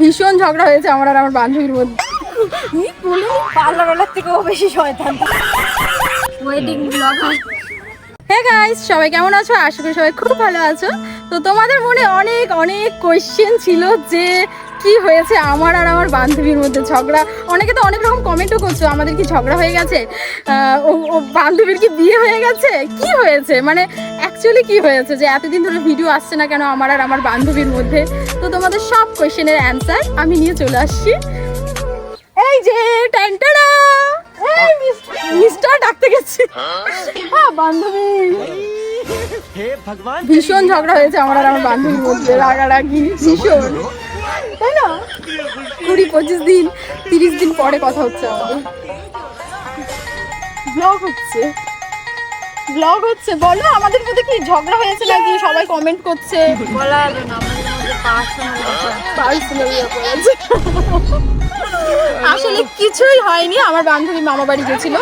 ভীষণ ঝগড়া হয়েছে আমার আর আমার বান্ধবীর মধ্যে। পার্লার থেকেও বেশি শয়তান। ওয়েডিং ব্লগার হে গাইস সবাই কেমন আছো? আশা করি সবাই খুব ভালো আছো। তো তোমাদের মনে অনেক অনেক কোয়েশ্চেন ছিল যে কি হয়েছে আমার আর আমার বান্ধবীর মধ্যে ঝগড়া। অনেকে তো অনেক রকম কমেন্টও করছ আমাদের কি ঝগড়া হয়ে গেছে? ও ও বান্ধবীর কি বিয়ে হয়ে গেছে? কি হয়েছে? মানে অ্যাকচুয়ালি কি হয়েছে? যে এতদিন ধরে ভিডিও আসছে না কেন আমার আর আমার বান্ধবীর মধ্যে? তোমাদের সব কোয়েশ্চেনের অ্যানসার আমি নিয়ে চলে আসছি। এই যে ট্যান্টারা এই মিস্টার ডাকতে গেছি। হ্যাঁ বান্ধবী। ভীষণ ঝগড়া হয়েছে আমার আর আমার বান্ধবীর মধ্যে, রাগারাগি, ভীষণ। তাই না? কুড়ি, পঁচিশ দিন, তিরিশ দিন পরে কথা হচ্ছে আমাদের। ব্লগ হচ্ছে। ব্লগ হচ্ছে। বলো, আমাদের মধ্যে কি ঝগড়া হয়েছে নাকি? সবাই কমেন্ট করছে। বলা না। আসলে কিছুই হয়নি আমার বান্ধবী মামা বাড়ি গেছিল।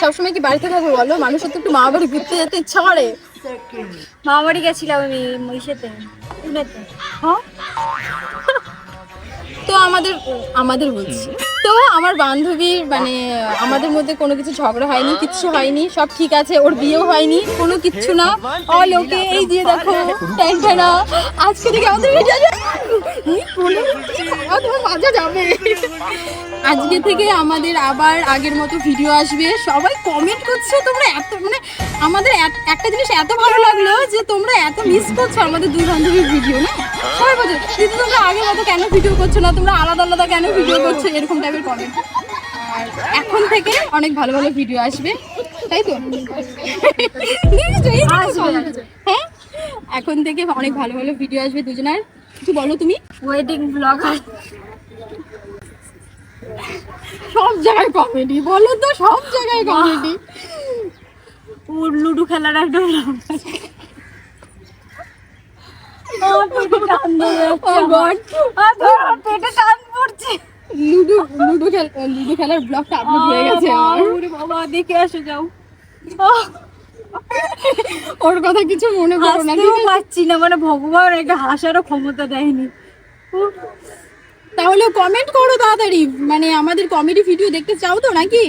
সবসময় কি বাড়িতে থাকবে বলো? মানুষের তো একটু মামা বাড়ি ঘুরতে যেতে ইচ্ছা করে। মামা বাড়ি গেছিলাম আমি মহিষেতে। হ্যাঁ? তো আমাদের আমাদের বলছি। আমার বান্ধবীর মানে আমাদের মধ্যে কোনো কিছু ঝগড়া হয়নি, কিচ্ছু হয়নি, সব ঠিক আছে, ওর বিয়েও হয়নি, কোনো কিচ্ছু না। অল ওকে এই দিয়ে দেখো আজকে থেকে আমাদের মজা যাবে যাবে। আজকে থেকে আমাদের আবার আগের মতো ভিডিও আসবে। সবাই কমেন্ট করছ তোমরা এত মানে আমাদের একটা জিনিস এত ভালো লাগল যে তোমরা এত মিস করছ আমাদের দুই বান্ধবীর ভিডিও না? সবাই বলছো দিদি তোমরা আগের মতো কেন ভিডিও করছ না? তোমরা আলাদা আলাদা কেন ভিডিও করছ? এরকম টাইপের কমেন্ট আর এখন থেকে অনেক ভালো ভালো ভিডিও আসবে। তাই তো? হ্যাঁ? এখন থেকে অনেক ভালো ভালো ভিডিও আসবে দুজনের। কিছু বলো তুমি? ওয়েডিং ব্লগার সব জায়গায় কমেডি বলো তো সব জায়গায় কমেডি ওর লুডো খেলার একটা। পেটে টান পড়ছে। লুডো লুডো খেল লুডো খেলার ব্লগটা আপলোড হয়ে গেছে। বাবা দেখে আসো যাও। ওর কথা কিছু মনে করো না আছে? পাচ্ছি না মানে ভগবান একটা হাসারও ক্ষমতা দেয়নি। তাহলে কমেন্ট করো তাড়াতাড়ি। মানে আমাদের কমেডি ভিডিও দেখতে চাও তো নাকি?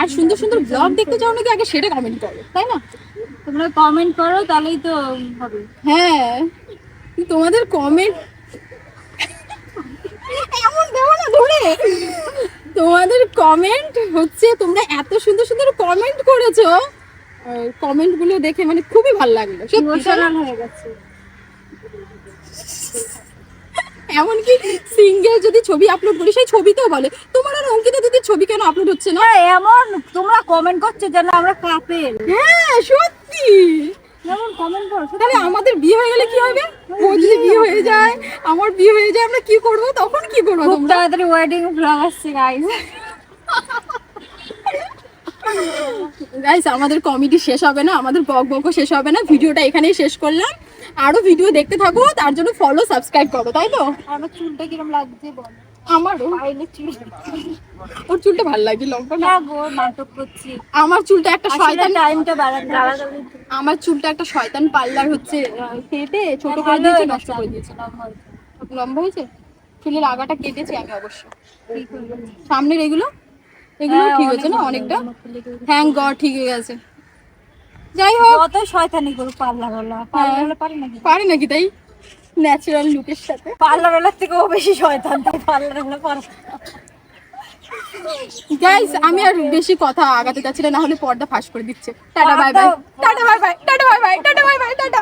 আর সুন্দর সুন্দর ব্লগ দেখতে চাও নাকি? আগে সেটা কমেন্ট করো তাই না? তোমরা কমেন্ট করো তাহলেই তো হবে। হ্যাঁ। তোমাদের কমেন্ট এমন দেবো না ধরে তোমাদের কমেন্ট হচ্ছে তোমরা এত সুন্দর সুন্দর কমেন্ট করেছ। কমেন্টগুলো দেখে মানে খুবই ভালো লাগল। ইমোশনাল হয়ে গেছে। এমনকি সিঙ্গেল যদি ছবি আপলোড করি সেই ছবিতেও বলে তোমার আর অঙ্কিতা দিদির ছবি কেন আপলোড হচ্ছে না? না এমন তোমরা কমেন্ট করছ যেন আমরা কাপেল হ্যাঁ সত্যি। এমন কমেন্ট করো তাহলে আমাদের বিয়ে হয়ে গেলে কি হবে? ও যদি বিয়ে হয়ে যায় আমার বিয়ে হয়ে যায় আমরা কি করব? তখন কি করব তোমরা? তাড়াতাড়ি ওয়েডিং ব্লগ আসছে গাইস গাইস আমাদের কমেডি শেষ হবে না আমাদের বক বকও শেষ হবে না ভিডিওটা এখানেই শেষ করলাম। আরও ভিডিও দেখতে থাকো তার জন্য ফলো সাবস্ক্রাইব করো তাই তো? আমার চুলটা কিরম লাগছে বল। আমারও। ওর চুলটা ভালো লাগে লম্বা না? না গো নাটক করছি। আমার চুলটা একটা শয়তান টাইমটা আমার চুলটা একটা শয়তান পার্লার হচ্ছে কেটে ছোট করে দিয়েছে নষ্ট করে দিয়েছে। লম্বা হয়েছে। চুলের আগাটা কেটেছি আমি অবশ্য। সামনের এগুলো? এগুলো হ্যাঁ, ঠিক হয়েছে না অনেকটা? থ্যাংক গড ঠিক হয়ে গেছে। যাই হোক। কত শয়তানি করো পার্লার ওলা পার্লার পারে নাকি? পারে নাকি তাই? ন্যাচারাল লুকের সাথে। পার্লার ওলার থেকেও বেশি শয়তান তাই পার্লার ওলা পারে। গাইস আমি আর বেশি কথা আগাতে চাচ্ছি না না হলে পর্দা ফাঁস করে দিচ্ছে। Tata bye bye tata bye bye tata bye bye tata bye bye tata.